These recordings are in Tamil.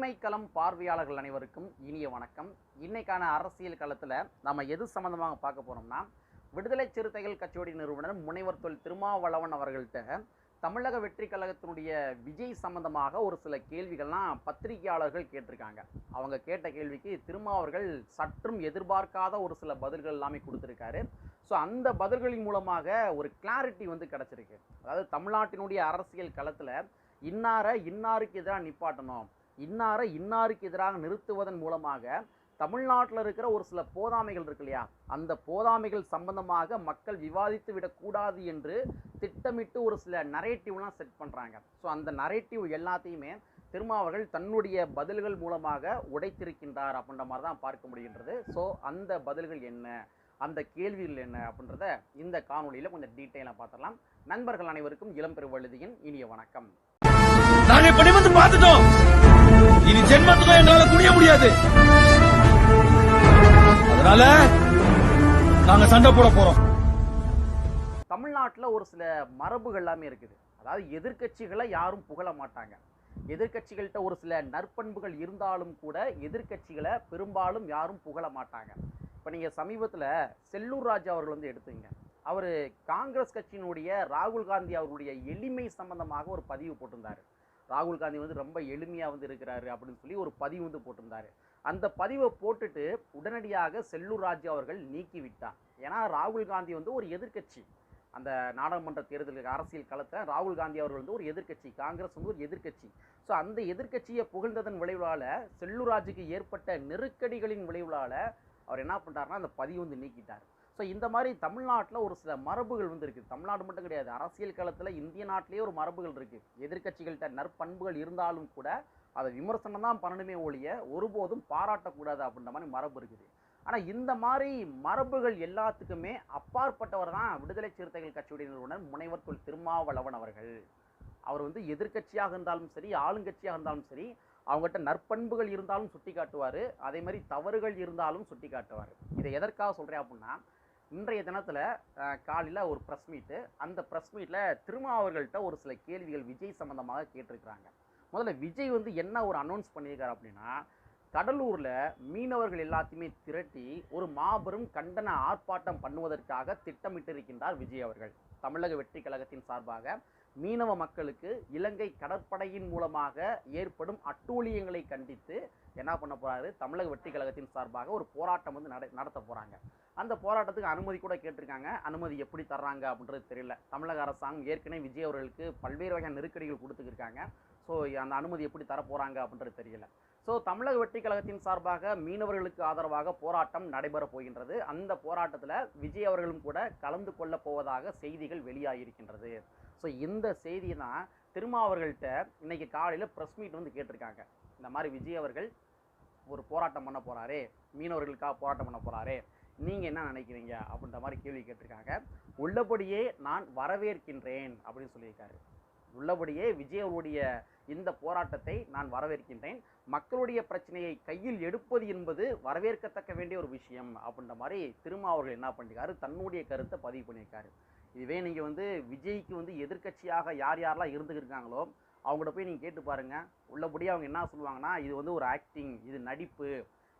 உரிமை களம் பார்வையாளர்கள் அனைவருக்கும் இனிய வணக்கம். இன்னைக்கான அரசியல் களத்தில் நம்ம எது சம்மந்தமாக பார்க்க போகிறோம்னா விடுதலை சிறுத்தைகள் கட்சியுடைய நிறுவனர் முனைவர் தொல் திருமாவளவன் அவர்கள்ட்ட தமிழக வெற்றி கழகத்தினுடைய விஜய் சம்பந்தமாக ஒரு சில கேள்விகள்லாம் பத்திரிகையாளர்கள் கேட்டிருக்காங்க. அவங்க கேட்ட கேள்விக்கு திருமாவர்கள் சற்றும் எதிர்பார்க்காத ஒரு சில பதில்கள் எல்லாமே கொடுத்துருக்காரு. ஸோ அந்த பதில்களின் மூலமாக ஒரு கிளாரிட்டி வந்து கிடச்சிருக்கு. அதாவது தமிழ்நாட்டினுடைய அரசியல் களத்தில் இன்னாரை இன்னாருக்கு எதிராக நிப்பாட்டணும்? இன்னாரை இன்னாருக்கு எதிராக நிறுத்துவதன் மூலமாக தமிழ்நாட்டில் இருக்கிற ஒரு சில போதாமைகள் இருக்கு இல்லையா? அந்த போதாமைகள் சம்பந்தமாக மக்கள் விவாதித்து விடக்கூடாது என்று திட்டமிட்டு ஒரு சில நரேட்டிவ்லாம் செட் பண்ணுறாங்க ஸோ அந்த நரேட்டிவ் எல்லாத்தையுமே திருமாவர்கள் தன்னுடைய பதில்கள் மூலமாக உடைத்திருக்கின்றார் அப்படின்ற மாதிரி தான் பார்க்க முடிகின்றது. ஸோ அந்த பதில்கள் என்ன? அந்த கேள்விகள் என்ன? அப்படின்றத இந்த காணொலியில் கொஞ்சம் டீட்டெயிலாக பார்த்துடலாம். நண்பர்கள் அனைவருக்கும் இளம் பெருவழுதியின் இனிய வணக்கம். பார்த்துட்டோம். இனி ஜென்மத்துக்கும் எங்களால குனிய முடியாது. அதனால நாங்க சண்டை போட போறோம். தமிழ்நாட்டில் ஒரு சில மரபுகள் எல்லாமே இருக்குது. அதாவது எதிர்க்கட்சிகளை யாரும் புகழ மாட்டாங்க. எதிர்க்கட்சிகள்கிட்ட ஒரு சில நற்பண்புகள் இருந்தாலும் கூட எதிர்க்கட்சிகளை பெரும்பாலும் யாரும் புகழ மாட்டாங்க. இப்போ நீங்கள் சமீபத்தில் செல்லூர் ராஜா அவர்கள் வந்து எடுத்துங்க. அவர் காங்கிரஸ் கட்சியினுடைய ராகுல் காந்தி அவருடைய எளிமை சம்பந்தமாக ஒரு பதிவு போட்டிருந்தார். ராகுல் காந்தி வந்து ரொம்ப எளிமையாக வந்து இருக்கிறாரு அப்படின்னு சொல்லி ஒரு பதிவு வந்து போட்டிருந்தாரு. அந்த பதிவை போட்டுட்டு உடனடியாக செல்லூர் ராஜு அவர்கள் நீக்கிவிட்டான் ஏன்னா ராகுல் காந்தி வந்து ஒரு எதிர்க்கட்சி. அந்த நாடாளுமன்ற தேர்தலுக்கு அரசியல் களத்தில் ராகுல் காந்தி அவர்கள் வந்து ஒரு எதிர்க்கட்சி காங்கிரஸ் வந்து ஒரு எதிர்க்கட்சி. ஸோ அந்த எதிர்க்கட்சியை புகழ்ந்ததன் விளைவால் செல்லூராஜுக்கு ஏற்பட்ட நெருக்கடிகளின் விளைவுகளால் அவர் என்ன பண்ணிட்டாருன்னா அந்த பதிவு வந்து நீக்கிட்டார். ஸோ இந்த மாதிரி தமிழ்நாட்டில் ஒரு சில மரபுகள் வந்து இருக்குது தமிழ்நாடு மட்டும் கிடையாது அரசியல் காலத்தில் இந்திய நாட்டிலேயே ஒரு மரபுகள் இருக்குது எதிர்க்கட்சிகள்கிட்ட நற்பண்புகள் இருந்தாலும் கூட அதை விமர்சனம் தான் பண்ணணுமே ஒழிய ஒருபோதும் பாராட்டக்கூடாது அப்படின்ற மாதிரி மரபு இருக்குது. ஆனால் இந்த மாதிரி மரபுகள் எல்லாத்துக்குமே அப்பாற்பட்டவர் தான் விடுதலை சிறுத்தைகள் கட்சியுடைய நிறுவனர் முனைவர் தொல் திருமாவளவன் அவர்கள். அவர் வந்து எதிர்க்கட்சியாக இருந்தாலும் சரி ஆளுங்கட்சியாக இருந்தாலும் சரி அவங்ககிட்ட நற்பண்புகள் இருந்தாலும் சுட்டி காட்டுவார் அதே மாதிரி தவறுகள் இருந்தாலும் சுட்டி காட்டுவார் இதை எதற்காக சொல்கிறேன் அப்படின்னா இன்றைய தினத்தில் காலையில் ஒரு ப்ரெஸ் மீட்டு அந்த ப்ரெஸ் மீட்டில் திருமாவர்கள்ட்ட ஒரு சில கேள்விகள் விஜய் சம்மந்தமாக கேட்டிருக்கிறாங்க. முதல்ல விஜய் வந்து என்ன ஒரு அனௌன்ஸ் பண்ணியிருக்காரு அப்படின்னா கடலூரில் மீனவர்கள் எல்லாத்தையுமே திரட்டி ஒரு மாபெரும் கண்டன ஆர்ப்பாட்டம் பண்ணுவதற்காக திட்டமிட்டிருக்கின்றார் விஜய் அவர்கள். தமிழக வெற்றி கழகத்தின் சார்பாக மீனவ மக்களுக்கு இலங்கை கடற்படையின் மூலமாக ஏற்படும் அட்டூழியங்களை கண்டித்து என்ன பண்ண போகிறாரு தமிழக வெற்றி கழகத்தின் சார்பாக ஒரு போராட்டம் வந்து நட நடத்த போகிறாங்க அந்த போராட்டத்துக்கு அனுமதி கூட கேட்டிருக்காங்க. அனுமதி எப்படி தர்றாங்க அப்படின்றது தெரியல. தமிழக அரசாங்கம் ஏற்கனவே விஜய் அவர்களுக்கு பல்வேறு வகையான நெருக்கடிகள் கொடுத்துருக்காங்க ஸோ அந்த அனுமதி எப்படி தரப்போகிறாங்க அப்படின்றது தெரியல. ஸோ தமிழக வெற்றி கழகத்தின் சார்பாக மீனவர்களுக்கு ஆதரவாக போராட்டம் நடைபெற போகின்றது. அந்த போராட்டத்தில் விஜய் அவர்களும் கூட கலந்து கொள்ள போவதாக செய்திகள் வெளியாகியிருக்கின்றது. ஸோ இந்த செய்தி தான் திருமாவர்கள்ட்ட இன்னைக்கு காலையில் ப்ரெஸ் மீட் வந்து கேட்டிருக்காங்க. இந்த மாதிரி விஜய் அவர்கள் ஒரு போராட்டம் பண்ண போகிறாரே மீனவர்களுக்காக போராட்டம் பண்ண போகிறாரே நீங்க என்ன நினைக்கிறீங்க? அப்படின்ற மாதிரி கேள்வி கேட்டிருக்காங்க. உள்ளபடியே நான் வரவேற்கின்றேன் அப்படின்னு சொல்லியிருக்காரு. உள்ளபடியே விஜய் அவருடைய இந்த போராட்டத்தை நான் வரவேற்கின்றேன். மக்களுடைய பிரச்சனையை கையில் எடுப்பது என்பது வரவேற்கத்தக்க வேண்டிய ஒரு விஷயம் அப்படின்ற மாதிரி திருமாவர்கள் என்ன பண்ணிருக்காரு தன்னுடைய கருத்தை பதிவு பண்ணியிருக்காரு. இதுவே நீங்கள் வந்து விஜய்க்கு வந்து எதிர்க்கட்சியாக யார் யாரெல்லாம் இருந்துக்கிருக்காங்களோ அவங்கள்ட்ட போய் நீங்கள் கேட்டு பாருங்கள் உள்ளபடியே அவங்க என்ன சொல்லுவாங்கன்னா இது வந்து ஒரு ஆக்டிங் இது நடிப்பு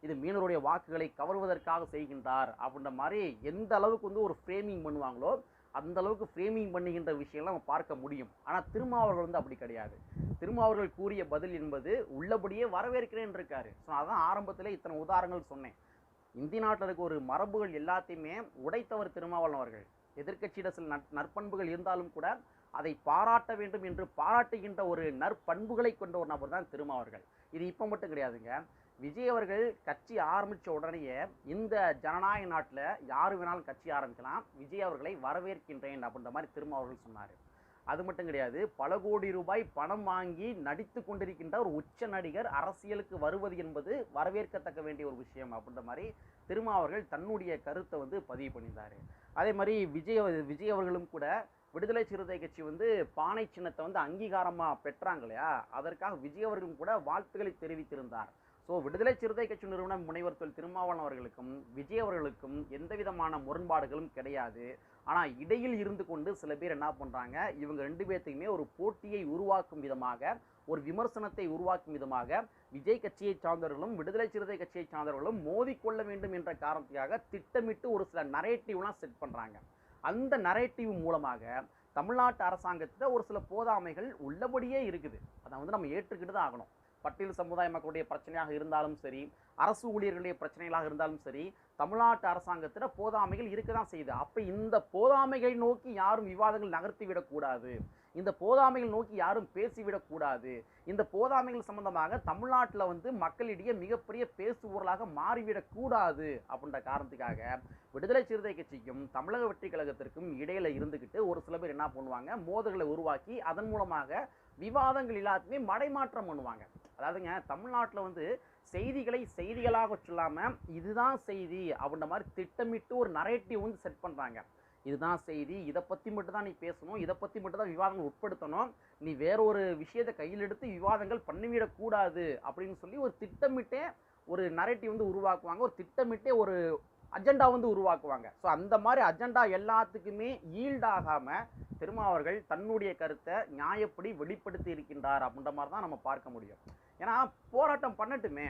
இது மீனவருடைய வாக்குகளை கவர்வதற்காக செய்கின்றார் அப்படின்ற மாதிரி எந்த அளவுக்கு வந்து ஒரு ஃப்ரேமிங் பண்ணுவாங்களோ அந்த அளவுக்கு ஃப்ரேமிங் பண்ணுகின்ற விஷயம்லாம் நம்ம பார்க்க முடியும். ஆனால் திருமாவர்கள் வந்து அப்படி கிடையாது. திருமாவர்கள் கூறிய பதில் என்பது உள்ளபடியே வரவேற்கிறேன் இருக்காரு ஸோ அதான் ஆரம்பத்தில் இத்தனை உதாரணங்கள் சொன்னேன். இந்திய நாட்டில் இருக்க ஒரு மரபுகள் எல்லாத்தையுமே உடைத்தவர் திருமாவளவன் அவர்கள். எதிர்கட்சியிட சில நற்பண்புகள் இருந்தாலும் கூட அதை பாராட்ட வேண்டும் என்று பாராட்டுகின்ற ஒரு நற்பண்புகளை கொண்ட ஒரு நபர் தான் திருமாவர்கள் இது இப்போ மட்டும் கிடையாதுங்க. விஜய் அவர்கள் கட்சி ஆரம்பித்த உடனேயே இந்த ஜனநாயக நாட்டில் யார் வேணாலும் கட்சி ஆரம்பிக்கலாம் விஜய் அவர்களை வரவேற்கின்றேன் அப்படின்ற மாதிரி திருமாவர்கள் சொன்னார். அது மட்டும் கிடையாது பல கோடி ரூபாய் பணம் வாங்கி நடித்து கொண்டிருக்கின்ற ஒரு உச்ச நடிகர் அரசியலுக்கு வருவது என்பது வரவேற்கத்தக்க வேண்டிய ஒரு விஷயம் அப்படின்ற மாதிரி திருமாவர்கள் தன்னுடைய கருத்தை வந்து பதிவு பண்ணியிருந்தார். அதே மாதிரி விஜய் விஜய் அவர்களும் கூட விடுதலை சிறுத்தை கட்சி வந்து பானை சின்னத்தை வந்து அங்கீகாரமாக பெற்றாங்க இல்லையா? அதற்காக விஜய் அவர்களும் கூட வாழ்த்துக்களை தெரிவித்திருந்தார். ஸோ விடுதலை சிறுத்தை கட்சி நிறுவனம் முனைவர் தொல் திருமாவளவன் அவர்களுக்கும் விஜய் அவர்களுக்கும் எந்த விதமான முரண்பாடுகளும் கிடையாது. ஆனால் இடையில் இருந்து கொண்டு சில பேர் என்ன பண்ணுறாங்க இவங்க ரெண்டு பேர்த்துக்குமே ஒரு போட்டியை உருவாக்கும் விதமாக ஒரு விமர்சனத்தை உருவாக்கும் விதமாக விஜய் கட்சியை சார்ந்தவர்களும் விடுதலை சிறுத்தை கட்சியை சார்ந்தவர்களும் மோதிக்கொள்ள வேண்டும் என்ற காரணத்துக்காக திட்டமிட்டு ஒரு சில நரேட்டிவ்லாம் செட் பண்ணுறாங்க அந்த நரேட்டிவ் மூலமாக தமிழ்நாட்டு அரசாங்கத்தில் ஒரு சில போதாமைகள் உள்ளபடியே இருக்குது. அதை வந்து நம்ம ஏற்றுக்கிட்டு தான் ஆகணும். பட்டியல் சமுதாய மக்களுடைய பிரச்சனையாக இருந்தாலும் சரி அரசு ஊழியர்களுடைய பிரச்சனைகளாக இருந்தாலும் சரி தமிழ்நாட்டு அரசாங்கத்தில் போதாமைகள் இருக்க தான் செய்யுது. அப்போ இந்த போதாமைகளை நோக்கி யாரும் விவாதங்கள் நகர்த்தி விடக்கூடாது இந்த போதாமைகள் நோக்கி யாரும் பேசிவிடக்கூடாது இந்த போதாமைகள் சம்பந்தமாக தமிழ்நாட்டில் வந்து மக்களிடையே மிகப்பெரிய பேசுபொருளாக மாறிவிடக்கூடாது அப்படின்ற காரணத்துக்காக விடுதலை சிறுத்தை கட்சிக்கும் தமிழக வெற்றி கழகத்திற்கும் இடையில இருந்துக்கிட்டு ஒரு சில பேர் என்ன பண்ணுவாங்க மோதல்களை உருவாக்கி அதன் மூலமாக விவாதங்கள் எல்லாத்தையுமே மடைமாற்றம் பண்ணுவாங்க. அதாவதுங்க தமிழ்நாட்டில் வந்து செய்திகளை செய்திகளாக சொல்லாமல் இதுதான் செய்தி அப்படின்ற மாதிரி திட்டமிட்டு ஒரு நரேட்டிவ் வந்து செட் பண்ணுறாங்க இதுதான் செய்தி இதை பற்றி மட்டும் தான் நீ பேசணும் இதை பற்றி மட்டும் தான் விவாதங்கள் உட்படுத்தணும் நீ வேற ஒரு விஷயத்தை கையில் எடுத்து விவாதங்கள் பண்ணிவிடக்கூடாது அப்படின்னு சொல்லி ஒரு திட்டமிட்டே ஒரு நரேட்டிவ் வந்து உருவாக்குவாங்க. ஒரு திட்டமிட்டே ஒரு அஜெண்டா வந்து உருவாக்குவாங்க. ஸோ அந்த மாதிரி அஜெண்டா எல்லாத்துக்குமே ஈல்டாகாமல் திருமாவர்கள் தன்னுடைய கருத்தை நியாயப்படி வெளிப்படுத்தி இருக்கின்றார் அப்படின்ற மாதிரி தான் நம்ம பார்க்க முடியும். ஏன்னா போராட்டம் பண்ணட்டுமே.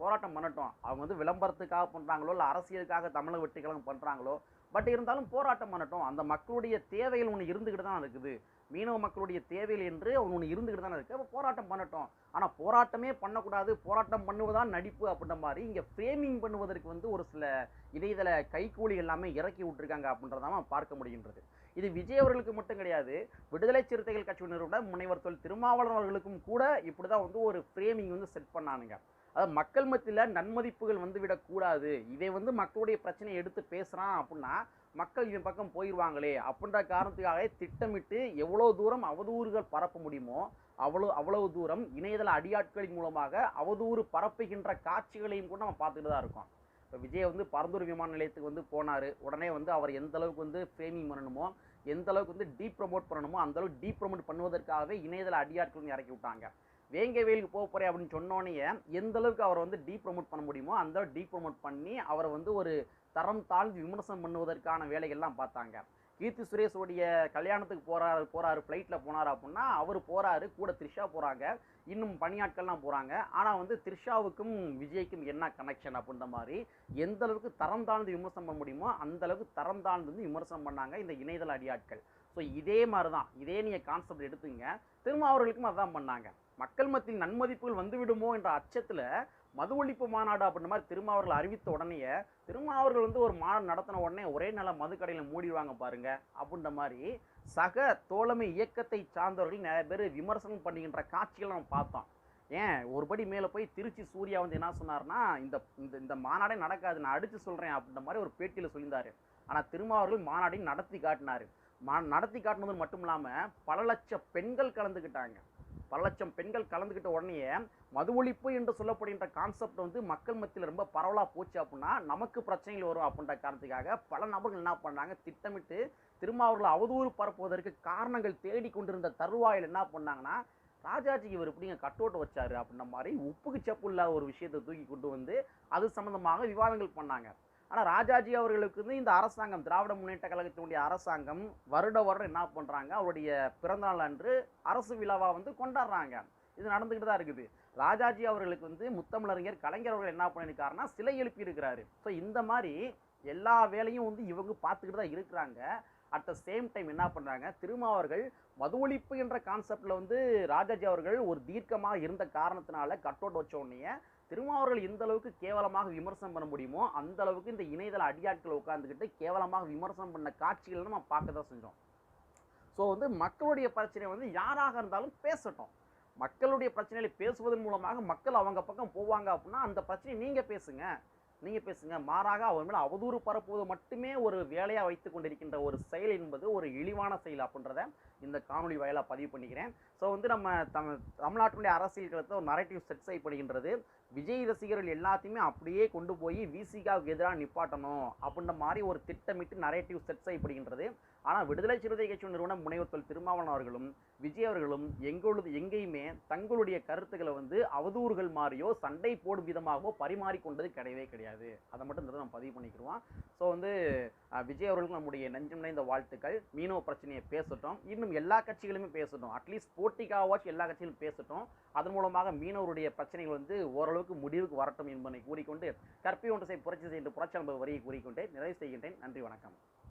போராட்டம் பண்ணட்டும். அவங்க வந்து விளம்பரத்துக்காக பண்ணுறாங்களோ இல்லை அரசியலுக்காக தமிழக வெற்றி பண்ணுறாங்களோ பட் இருந்தாலும் போராட்டம் பண்ணட்டும். அந்த மக்களுடைய தேவைகள் ஒன்று இருந்துக்கிட்டு தான் இருக்குது. மீனவ மக்களுடைய தேவைகள் என்று ஒன்று இருந்துக்கிட்டு தானே இருக்குது அப்போ போராட்டம் பண்ணட்டும். ஆனால் போராட்டமே பண்ணக்கூடாது. போராட்டம் பண்ணுவதான் நடிப்பு அப்படின்ற மாதிரி இங்கே ஃப்ரேமிங் பண்ணுவதற்கு வந்து ஒரு சில இணையதள கைக்கூலி எல்லாமே இறக்கி விட்டுருக்காங்க அப்படின்றதான் பார்க்க முடிகின்றது. இது விஜய் அவர்களுக்கு மட்டும் கிடையாது. விடுதலை சிறுத்தைகள் கட்சியினரோட முனைவர் தொல் திருமாவளவன் அவர்களுக்கும் கூட இப்படி தான் வந்து ஒரு ஃப்ரேமிங் வந்து செட் பண்ணானுங்க. அதாவது மக்கள் மத்தியில் நன்மதிப்புகள் வந்து விடக்கூடாது இதை வந்து மக்களுடைய பிரச்சனையை எடுத்து பேசுகிறான் அப்படின்னா மக்கள் இவன் பக்கம் போயிடுவாங்களே அப்படின்ற காரணத்துக்காக திட்டமிட்டு எவ்வளோ தூரம் அவதூறுகள் பரப்ப முடியுமோ அவ்வளோ அவ்வளவு தூரம் இணையதள அடியாட்களின் மூலமாக அவதூறு பரப்புகின்ற காட்சிகளையும் கூட நம்ம பார்த்துட்டு தான் இருக்கோம். இப்போ விஜய் வந்து பரந்தூர் விமான நிலையத்துக்கு வந்து போனார். உடனே வந்து அவர் எந்த அளவுக்கு வந்து ஃப்ரேமிங் பண்ணணுமோ எந்த அளவுக்கு வந்து டீப் ப்ரமோட் பண்ணணுமோ அந்த அளவுக்கு டீப் ப்ரமோட் பண்ணுவதற்காகவே இணையதள அடியாட்கள் இறக்கி விட்டாங்க. வேங்க வெயிலுக்கு போக போகிறேன் அப்படின்னு சொன்னோன்னே எந்த அளவுக்கு அவரை வந்து டீப் ப்ரொமோட் பண்ண முடியுமோ அந்த அளவுக்கு டீப் ப்ரொமோட் பண்ணி அவரை வந்து ஒரு தரம் தாழ்ந்து விமர்சனம் பண்ணுவதற்கான வேலைகள்லாம் பார்த்தாங்க. கீர்த்தி சுரேஷோடைய கல்யாணத்துக்கு போகிறாரு போகிறாரு ஃப்ளைட்டில் போனார் அப்படின்னா அவர் போகிறாரு கூட த்ரிஷா போகிறாங்க இன்னும் பணியாட்கள்லாம் போகிறாங்க ஆனால் வந்து த்ரிஷாவுக்கும் விஜய்க்கும் என்ன கனெக்ஷன் அப்படின்ற மாதிரி எந்த அளவுக்கு தரம் தாழ்ந்து விமர்சனம் பண்ண முடியுமோ அந்த அளவுக்கு தரம் தாழ்ந்து வந்து விமர்சனம் பண்ணாங்க இந்த இணையதள அடியாட்கள். ஸோ இதே மாதிரி தான் இதே நீங்கள் கான்செப்ட் எடுத்துங்க. திரும்ப அவர்களுக்கும் அதான் பண்ணாங்க. மக்கள் மத்தியில் நன்மதிப்புகள் வந்துவிடுமோ என்ற அச்சத்தில் மது ஒழிப்பு மாநாடு அப்படின்ற மாதிரி திருமாவர்கள் அறிவித்த உடனேயே திருமாவர்கள் வந்து ஒரு மாநாடு நடத்தின உடனே ஒரே நாள மதுக்கடையில் மூடிடுவாங்க பாருங்க அப்படின்ற மாதிரி சக தோழமை இயக்கத்தை சார்ந்தவர்கள் நிறைய பேர் விமர்சனம் பண்ணுகின்ற காட்சிகளை நம்ம பார்த்தோம். ஏன்? ஒருபடி மேலே போய் திருச்சி சூர்யா வந்து என்ன சொன்னார்னா இந்த இந்த இந்த மாநாடே நடக்காது நான் அடித்து சொல்கிறேன் அப்படின்ற மாதிரி ஒரு பேட்டியில் சொல்லியிருந்தார். ஆனால் திருமாவர்கள் மாநாடையும் நடத்தி காட்டினார். மா நடத்தி காட்டினது மட்டும் இல்லாமல் பல லட்சம் பெண்கள் கலந்துக்கிட்டாங்க பல லட்சம் பெண்கள் கலந்துக்கிட்ட உடனே மது ஒழிப்பு என்று சொல்லப்படுகின்ற கான்செப்ட் வந்து மக்கள் மத்தியில் ரொம்ப பரவலாக போச்சு அப்படின்னா நமக்கு பிரச்சனைகள் வரும் அப்படின்ற காரணத்துக்காக பல நபர்கள் என்ன பண்ணாங்க திட்டமிட்டு திருமாவூரில் அவதூறு பரப்புவதற்கு காரணங்கள் தேடி கொண்டிருந்த தருவாயில் என்ன பண்ணாங்கன்னா ராஜாஜிக்கு இவர் எப்படிங்க கட் அவுட் வச்சாரு அப்படின்ற மாதிரி உப்புக்கு செப்பு இல்லாத ஒரு விஷயத்தை தூக்கி கொண்டு வந்து அது சம்மந்தமாக விவாதங்கள் பண்ணாங்க. ஆனால் ராஜாஜி அவர்களுக்கு வந்து இந்த அரசாங்கம் திராவிட முன்னேற்ற கழகத்தினுடைய அரசாங்கம் வருட வருடம் என்ன பண்ணுறாங்க அவருடைய பிறந்தநாள் அன்று அரசு விழாவாக வந்து கொண்டாடுறாங்க. இது நடந்துக்கிட்டு தான் இருக்குது. ராஜாஜி அவர்களுக்கு வந்து முத்தமிழறிஞர் கலைஞர் அவர்கள் என்ன பண்ணியிருக்காருன்னா சிலை எழுப்பி இருக்கிறாரு ஸோ இந்த மாதிரி எல்லா வேலையும் வந்து இவங்க பார்த்துக்கிட்டு தான் இருக்கிறாங்க. அட் த சேம் டைம் என்ன பண்ணுறாங்க திருமாவர்கள் மது ஒழிப்பு என்ற கான்செப்டில் வந்து ராஜாஜி அவர்கள் ஒரு தீர்க்கமாக இருந்த காரணத்தினால கட் அவுட் வச்ச உடனே திருமாவர்கள் எந்த அளவுக்கு கேவலமாக விமர்சனம் பண்ண முடியுமோ அந்த அளவுக்கு இந்த இணையதள அடியாட்கள் உட்காந்துக்கிட்டு கேவலமாக விமர்சனம் பண்ண காட்சிகளை நம்ம பார்க்க தான் செஞ்சோம். ஸோ வந்து மக்களுடைய பிரச்சனை வந்து யாராக இருந்தாலும் பேசட்டும். மக்களுடைய பிரச்சனைகளை பேசுவதன் மூலமாக மக்கள் அவங்க பக்கம் போவாங்க அப்படின்னா அந்த பிரச்சனையை நீங்கள் பேசுங்க. நீங்கள் பேசுங்க. மாறாக அவர் மேலே அவதூறு பரப்புவது மட்டுமே ஒரு வேலையாக வைத்து கொண்டிருக்கின்ற ஒரு செயல் என்பது ஒரு இழிவான செயல் அப்படின்றத இந்த காணொலி வாயிலாக பதிவு பண்ணிக்கிறேன். ஸோ வந்து நம்ம தமிழ் தமிழ்நாட்டினுடைய அரசியல் களத்தில் ஒரு நரேட்டிவ் செட் செய்யப்படுகின்றது விஜய் ரசிகர்கள் எல்லாத்தையுமே அப்படியே கொண்டு போய் விசிகாவுக்கு எதிராக நிப்பாட்டணும் அப்படின்ற மாதிரி ஒரு திட்டமிட்டு நரேட்டிவ் செட் செய்யப்படுகின்றது ஆனால் விடுதலை சிறுத்தை கட்சி நிறுவனம் முனைவர் தொல் திருமாவளவன் அவர்களும் விஜய் அவர்களும் எங்களது எங்கேயுமே தங்களுடைய கருத்துக்களை வந்து அவதூறுகள் மாறியோ சண்டை போடும் விதமாகவோ பரிமாறிக்கொண்டது கிடையவே கிடையாது. அதை மட்டும் இந்த நம்ம பதிவு பண்ணிக்கிறோம். ஸோ வந்து விஜய் அவர்களுக்கு நம்முடைய நெஞ்சம் நிறைந்த வாழ்த்துக்கள். மீனவ பிரச்சனையை பேசட்டும். இன்னும் எல்லா கட்சிகளுமே பேசட்டும். அட்லீஸ்ட் போட்டிக்காவாச்சும் எல்லா கட்சிகளும் பேசட்டும். அதன் மூலமாக மீனவருடைய பிரச்சனைகள் வந்து ஓரளவுக்கு முடிவுக்கு வரட்டும் என்பதை கூறிக்கொண்டு கற்பி ஒன்று புரட்சி செய்கின்ற புரட்சி என்பது வரியை கூறிக்கொண்டே நிறைவு செய்கின்றேன். நன்றி வணக்கம்.